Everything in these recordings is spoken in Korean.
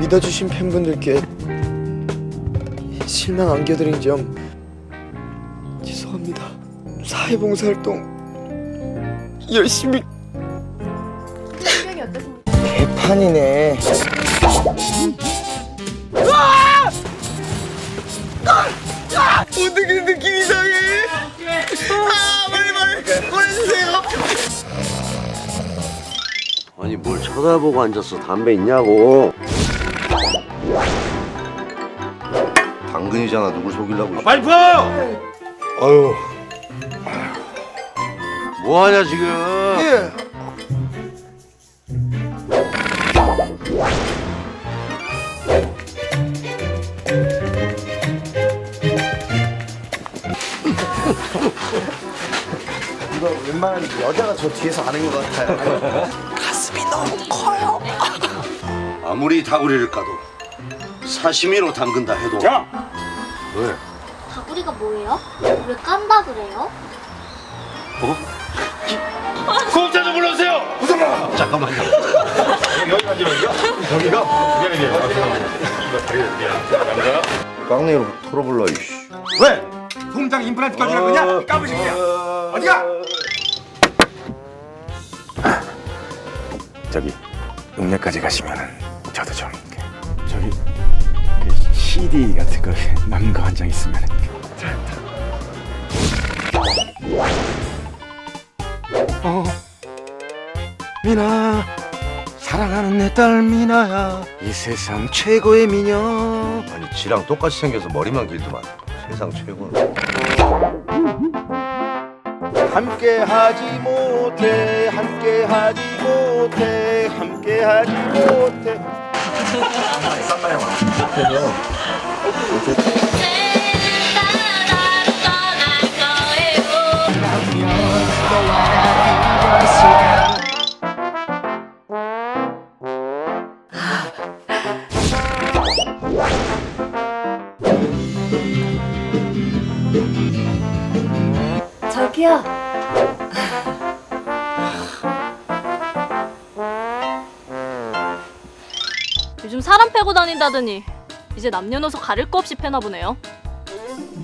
믿어주신 팬분들께 실망 안겨드린 점 죄송합니다. 사회봉사활동 열심히 대판이네. 어떻게 아! 아! 아! 빨리 빨리 보내주세요. 아니 뭘 쳐다보고 앉았어 담배 있냐고 당근이잖아 누굴 속이려고 발표! 아유 뭐하냐 지금 예. 웬만한 여자가 저 뒤에서 아는 것 같아요. 가슴이 너무 커요. 아무리 다구리를 까도 사시미로 담근다 해도 자! 왜? 다구리가 뭐예요? 왜 깐다 그래요? 구급차 좀 불러주세요! 잠깐만요 여기 앉으면요? 여기가? 미안해, 미안해. 이거 다리를 미안해. 깡내로 털어불러 이씨 왜? 통장 임플란트 껴주려 그냐? 까부실게요. 어디가? 저기 용례까지 가시면은 저도 좀 이렇게 저기 그 CD 같은 거 남는 거한 장 있으면은 어 미나 사랑하는 내 딸 미나야. 이 세상 최고의 미녀. 아니 지랑 똑같이 생겨서 머리만 길더만. 세상 최고는 함께하지 못해 함께하지 못해 함께하지 못해 저기요. 요즘 사람 패고 다닌다더니 이제 남녀노소 가릴 거 없이 패나 보네요.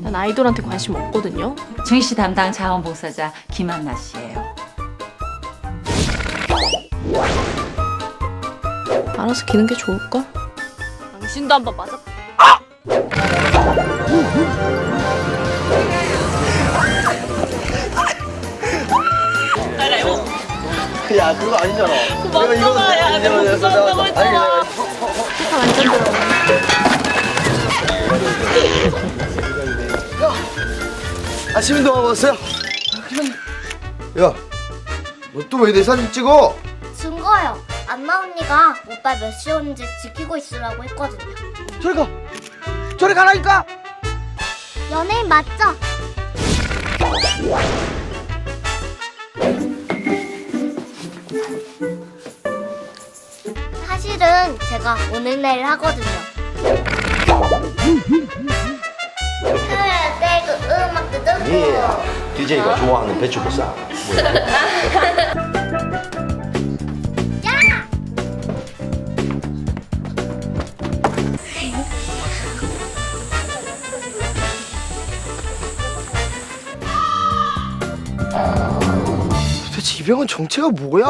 난 아이돌한테 관심 없거든요. 중시 담당 자원봉사자 김한나 씨예요. 알아서 기는 게 좋을걸? 당신도 한번 맞아. 야 그거 아니잖아 그만 써봐, 야, 내가 무서 웠다고 했잖아. 아침 운동 하고 왔어요? 야, 너 또 왜 내 사진 찍어? 증거요. 안나 언니가 오빠 몇 시 오는지 지키고 있으라고 했거든요. 저리 가, 저리 가라니까. 연예인 맞죠? 제가 오늘 내일 하거든요. 그래, 그 음악도 듣고. 예 DJ가 좋아하는 배추보쌈 도대체 이 병은 정체가 뭐야?